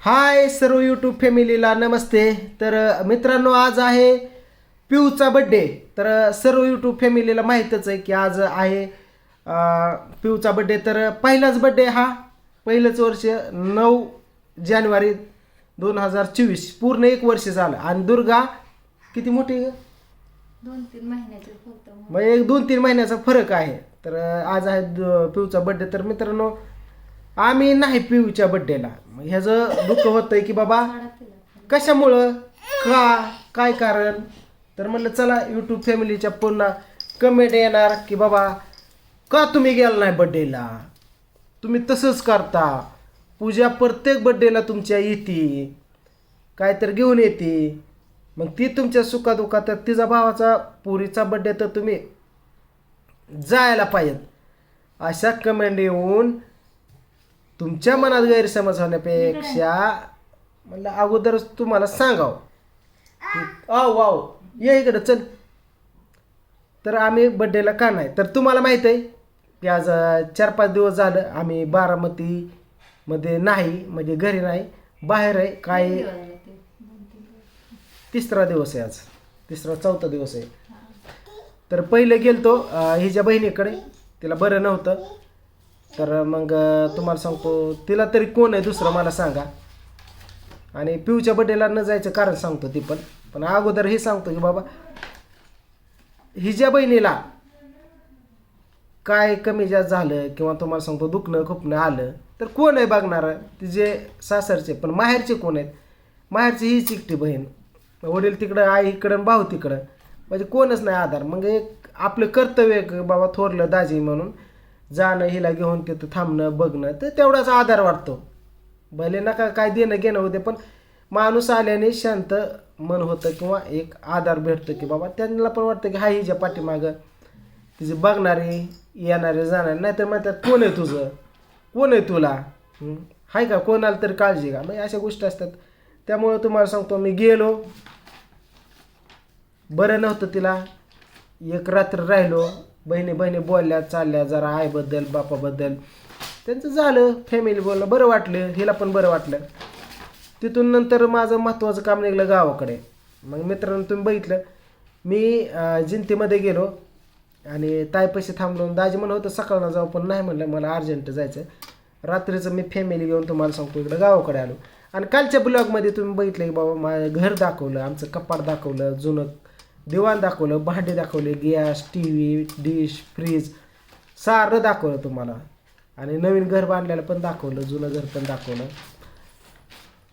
हाय सर्व यूट्यूब फॅमिलीला नमस्ते. तर मित्रांनो आज आहे पिऊचा बड्डे तर सर्व यूट्यूब फॅमिलीला माहीतच आहे की आज आहे पिऊचा बड्डे तर पहिलाच बड्डे हा. पहिलंच वर्ष नऊ जानेवारी दोन हजार चोवीस. पूर्ण एक वर्ष झालं. आणि दुर्गा किती मोठी? दोन तीन महिन्याचे मग. एक दोन तीन महिन्याचा फरक आहे. तर आज आहे पिऊचा बड्डे तर मित्रांनो आम्ही नाही पिऊच्या बड्डेला मग ह्याचं दुःख होतंय की बाबा कशामुळं? का? काय कारण? तर म्हणलं चला यूट्यूब फॅमिलीच्या पुन्हा कमेंट येणार की बाबा का तुम्ही गेला नाही बड्डेला तुम्ही तसंच करता. पूजा प्रत्येक बड्डेला तुमच्या येते. काय तर घेऊन येते. मग ती तुमच्या सुखादुखात तर तिचा भावाचा पुरीचा बड्डे तर तुम्ही जायला पाहिजेत अशा कमेंट येऊन तुमच्या मनात गैरसमज होण्यापेक्षा म्हणलं अगोदरच तुम्हाला सांगाव. आव वाव ये इकडं चल. तर आम्ही बड्डेला का नाही? तर तुम्हाला माहीत आहे की आज अं, चार पाच दिवस झालं आम्ही बारामतीमध्ये नाही म्हणजे घरी नाही बाहेर आहे काय. तिसरा दिवस आहे आज. तिसरा चौथा दिवस आहे. तर पहिले गेलतो अं, हिच्या बहिणीकडे. तिला बरं नव्हतं. तर मग तुम्हाला सांगतो तिला तरी कोण आहे दुसरं मला सांगा. आणि पिऊच्या बड्डेला न जायचं कारण सांगतो ती पण. पण अगोदर हे सांगतो की बाबा हिच्या बहिणीला काय कमी जास्त झालं किंवा तुम्हाला सांगतो दुखणं खुपणं आलं तर कोण आहे बघणार? तिचे सासरचे पण माहेरचे कोण आहेत? माहेरची हीच चिकटी बहीण. वडील तिकडं आई इकडं भाऊ तिकडं. म्हणजे कोणच नाही आधार. मग एक आपलं कर्तव्य बाबा थोरलं दाजी म्हणून जाणं हिला घेऊन तिथं थांबणं बघणं तर तेवढाच आधार वाटतो. भले नका काय देणं घेणं होते पण माणूस आल्याने शांत मन होतं किंवा एक आधार भेटतो की बाबा त्यांना पण वाटतं की हा हिच्या पाठीमागं तिचे बघणारे येणारे जाणारे नाहीतर म्हणतात कोण आहे तुझं? कोण आहे तुला? आहे का? कोणाला तरी काळजी का म्हणजे अशा गोष्टी असतात. त्यामुळे तुम्हाला सांगतो मी गेलो. बरं नव्हतं तिला. एक रात्र राहिलो. बहिणी बहिणी बोलल्या चालल्या जरा आईबद्दल बापाबद्दल. त्यांचं झालं फॅमिली बोललं बरं वाटलं हिला पण बरं वाटलं. तिथून नंतर माझं महत्त्वाचं काम निघलं गावाकडे. मग मित्रांनो तुम्ही बघितलं मी जिंतीमध्ये गेलो आणि ताईपाशी थांबलो. दाजी म्हणत होतं सकाळनं जाऊ पण नाही म्हणलं मला अर्जंट जायचं. रात्रीचं मी फॅमिली घेऊन तुम्हाला सांगतो इकडं गावाकडे आलो. आणि कालच्या ब्लॉगमध्ये तुम्ही बघितलं की बाबा माझं घर दाखवलं आमचं कपाट दाखवलं जुनं दिवाण दाखवलं भांडे दाखवले gas T V dish fridge सारं दाखवलं तुम्हाला. आणि नवीन घर बांधलेलं पण दाखवलं जुनं घर पण दाखवलं.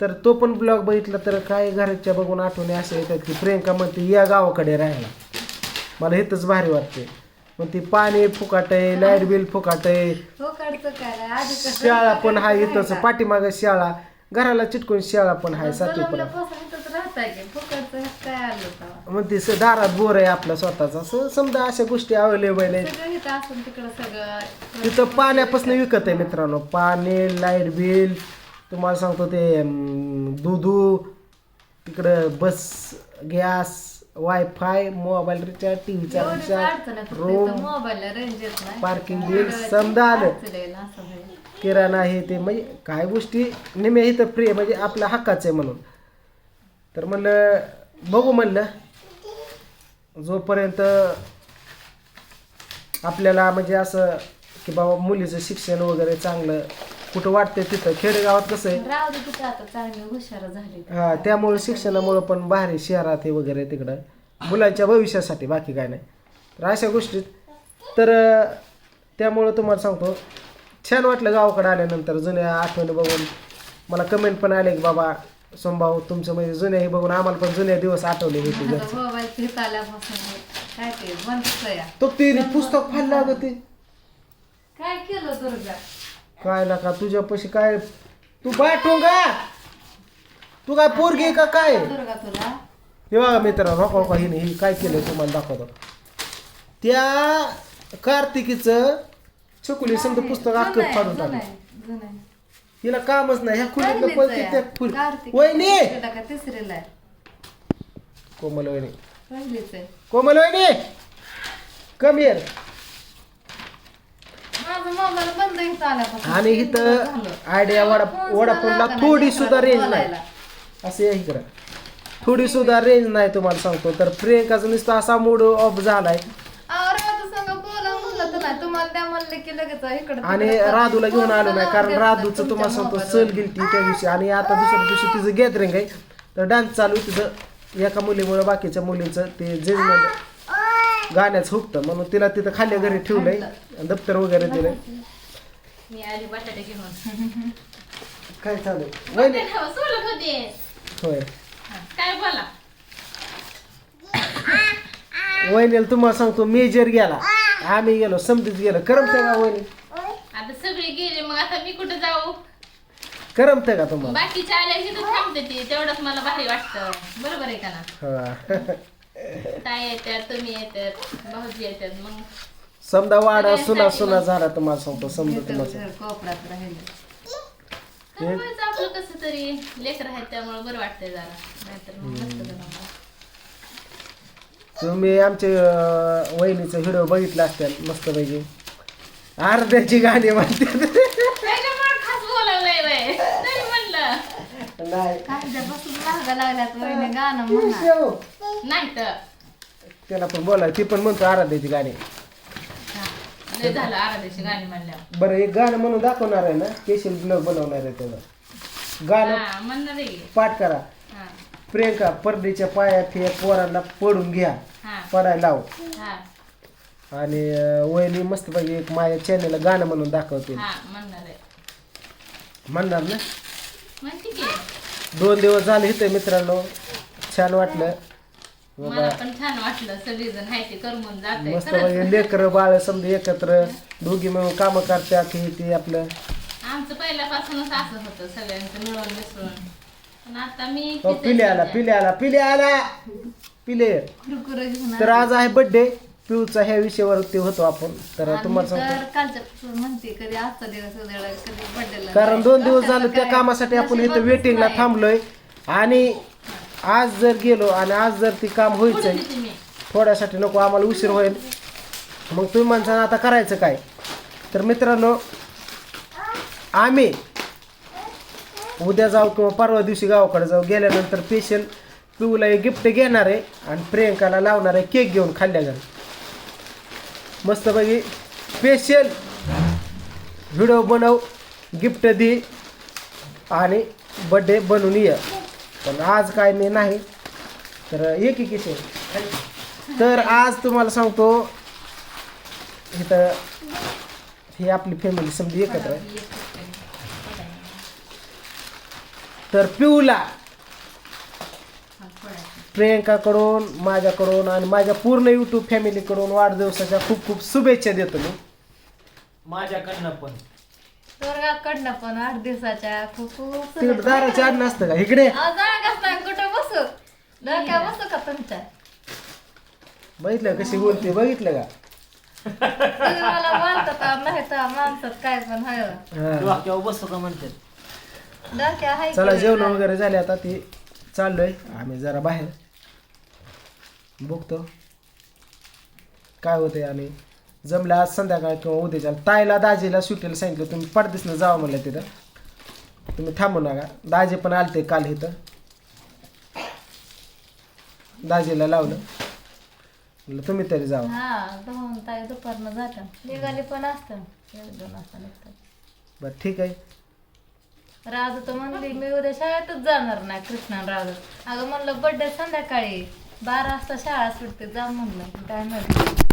तर तो पण ब्लॉग बघितला तर काय घराच्या बघून आठवणी अशा येतात की प्रियंका म्हणते या गावाकडे राहायला. मला इथंच भारी वाटते. मग ती पाणी फुकाट आहे लाइट बिल फुकाट आहे. हो शाळा पण आहे इथंच पाठीमागं शाळा. घराला चिटकून शाळा पण आहे सातवी पण की फुकटचं काय आलं? मग ती स- दारात बोर आहे आपला स्वतःचा. असं समजा अशा गोष्टी अवेलेबल आहेत. सगळं इथं असून तिकडं सगळं तिथं पाण्यापासून विकत आहे मित्रांनो. पाणी लाइट बिल तुम्हाला सांगतो ते अं, दुधू तिकडं बस gas wifi mobile recharge T व्हीचा एवढीच अडचण आहे रिचार्ज फक्त रूम इथं मोबाईलला रेंज येत नाही. पार्किंग बिल समजा आलं. असं. किराणा हे ते म्हणजे काय गोष्टी नेहमी इथं फ्री म्हणजे आपल्या हक्काचं आहे म्हणून. तर म्हणलं बघू म्हणलं. जोपर्यंत आपल्याला म्हणजे असं की बाबा मुलीचं शिक्षण वगैरे चांगलं कुठं वाटतंय तिथं खेडेगावात कसं आहे? राहू दे तिथं आता चांगली हुशार झाली हा त्यामुळे शिक्षणामुळं पण बाहेर शहरात हे वगैरे तिकडं. मुलांच्या भविष्यासाठी बाकी काय नाही. तर अशा गोष्टीत तर त्यामुळं तुम्हाला सांगतो छान वाटलं गावाकडे आल्यानंतर जुन्या आठवणी बघून. मला कमेंट पण आले की बाबा सोमभाऊ तुमचं म्हणजे जुन्या हे बघून आम्हाला पण जुन्या दिवस आठवले होते आता मोबाईल तिथं आल्यापासून काय ते बंदच आहे तो ते पुस्तक फाडलं अगं ते. काय केलं दुर्गा? काय नका तुझ्यापाशी काय तू बाटूंगा तू काय पोरगी आहे का काय? दुर्गा तुला? हे बघा मित्र हो का हिने ही काय केलं तुम्हाला दाखवतो. त्या कार्तिकीचं चकुली समजा पुस्तक अख्खं जुनं फाडून जुनं टाकलं. आहे, जुनं आहे. हिला कामच नाही. ह्या खुलीतलं पण. त्या कार्तिक वहिनी! तिसरीला आहे. कोमल वहिनी. पहिलीच आहे कोमल वहिनी! कम येर माझं मोबाईल बंद इथं आल्यापासून. आणि इथं. आयडिया वडा लागला थोडी सुद्धा रेंज नाही. असे आहे इकडं. थोडी सुद्धा रेंज नाही तुम्हाला सांगतो. तर प्रियंकाचा नुसता असा मूड ऑफ झालाय. म्हणलं तर नाही तुम्हाला द्या म्हणले की लगेच इकडं आणि तिकडं राधूला घेऊन आलो नाही कारण राधूचं तुम्हाला सांगतो. सहल गेलती त्या दिवशी. आणि आता दुसऱ्या दिवशी तिचं गॅदरिंग आहे. तर डान्स चालू आहे तिथं एका मुलीमुळे बाकीच्या मुलींचं ते जे गाण्याचं हुकतं. म्हणून तिला तिथं खाली घरी ठेवलंय दप्तर वगैरे दिलंय. मी आली बटाटे घेऊन. काय चालू आहे? वहिनी. सोडत होते. होय. काय बोला? वहिनीला तुम्हाला सांगतो मेजर गेला. आम्ही गेलो समजत गेलो. करमते का वहिनी? आता सगळे गेले मग आता मी कुठं जाऊ? करमते का तुम्हाला? बाकीचे आले की तर थांबते ते तेवढंच मला भारी वाटतं. बरोबर आहे का ना? हा. ताई येतात तुम्ही येतात भाऊजी येतात मग समजा वाडा सुना सुना झाला तुम्हाला सांगतो समजा तुम्हाला. कोपऱ्यात राहिलं. आपलं कसं तरी लेकर आहेत त्यामुळे बरं वाटतंय जरा. नाहीतर मग नसतं जरा. तुम्ही आमचे अं, वहिनीचे व्हिडिओ बघितला असतील मस्त पैकी अर्ध्याची गाणी म्हणते. त्याच्यामुळे खास बोलावलंय वय तरी म्हणलं. नाही. कांद्यापासून महागा लागल्यात वहिनी गाणं म्हणा. शेव. नाही तर. त्याला पण बोला ती पण म्हणतो आराध्याची गाणी. हा, लय झालं आराध्याची गाणी म्हणल्यावर. बरं एक गाणं म्हणून दाखवणार आहे ना स्पेशल ब्लॉग बनवणार आहे त्याला. गाणं हा म्हणणार आहे. की. पाठ करा. प्रियंका परडीच्या पायात हे पोरांना पडून घ्या. हा. पडायला लाव. हा. आणि वहिनी मस्त पैकी एक माझ्या चॅनेलला गाणं म्हणून दाखवते. हा म्हणणार आहे. म्हणणार ना? म्हणते की. दोन दिवस झाले इथे मित्रांनो. छान वाटलं. मला बाबा. पण छान वाटलं. सगळेजण आहे ते करमून जाते मस्त पैकी लेकर बाळ समजा एकत्र दोघी मिळून कामं करतात की ते आपलं. आमचं पहिल्यापासूनच असं होतं सगळ्यांचं मिळून मिसळून. पण आता मी अहो, एकटीच पिले आला. पिले आला पिले आला. पिले. कुरकुरे घेऊन तर आज आहे बर्थडे पिऊचा ह्या विषयावरती होतो आपण. तर आणि तुम्हाला सांगतो. तर कालच्या म्हणते कधी आजचा दिवस उद्याला कधी बर्थडेला कारण दोन दिवस झाले त्या कामासाठी आपण इथं वेटिंगला थांबलोय. आणि आज जर गेलो आणि आज जर ती काम व्हायचंय. थोड्यासाठी नको आम्हाला उशीर होईल. मग तुम्ही माणसानं आता करायचं काय? तर मित्रांनो आम्ही उद्या जाऊ किंवा परवा दिवशी गावाकडे जाऊ गेल्यानंतर पेशंट पिऊला एक गिफ्ट घेणार आहे आणि प्रियंकाला लावणार आहे केक घेऊन खाल्ल्या घरी. मस्तपैकी स्पेशल व्हिडिओ बनव गिफ्ट दे आणि बड्डे बनवून ये. पण आज काय मी नाही. तर एक एक किशोर तर आज तुम्हाला सांगतो इथं ही आपली फॅमिली समजी एकत्र आहे. तर पिऊला. प्रियंकाकडून माझ्याकडून आणि माझ्या पूर्ण युट्यूब फॅमिलीकडून वाढदिवसाच्या खूप खूप शुभेच्छा देतो मी. माझ्याकडनं पण. स्वर्गाकडनं पण आठ दिवसाच्या खूप खूप तिकडे दाराचे आड नसतं का? इकडे. अहो, जागाच नाही कुठं बसू? डोक्या बसू का तुमच्या? बघितलं कशी बोलते? बघितलं का? तुम्ही मला मानतात नाही तर माणसात काय पण हा. डोक्यावर बसतो का म्हणते? डोक्या हाय चला की जेवण नाही? वगैरे झाले आता ती चाललोय. आम्ही जरा बाहेर. बघतो. काय होतंय आणि जमलं आज संध्याकाळ किंवा उद्याच्या ताईला दाजीला सुट्टीला सांगितलं तुम्ही परदेशनं जावं म्हणलं तिथं. तुम्ही थांबू नका. दाजी पण आलते काल इथं. दाजीला लावलं. म्हणलं तुम्ही तरी जावं. हा दोन ताई दुपारनं जातात निघाली पण असतात एक दोन वाजता निघतात. बरं ठीक आहे. राजू तर म्हणली मी उद्या शाळेतच जाणार नाही कृष्णा राजू. अगं म्हणलं बड्डे संध्याकाळी बारा वाजता शाळा सुटते जा म्हणलं. काय म्हणलं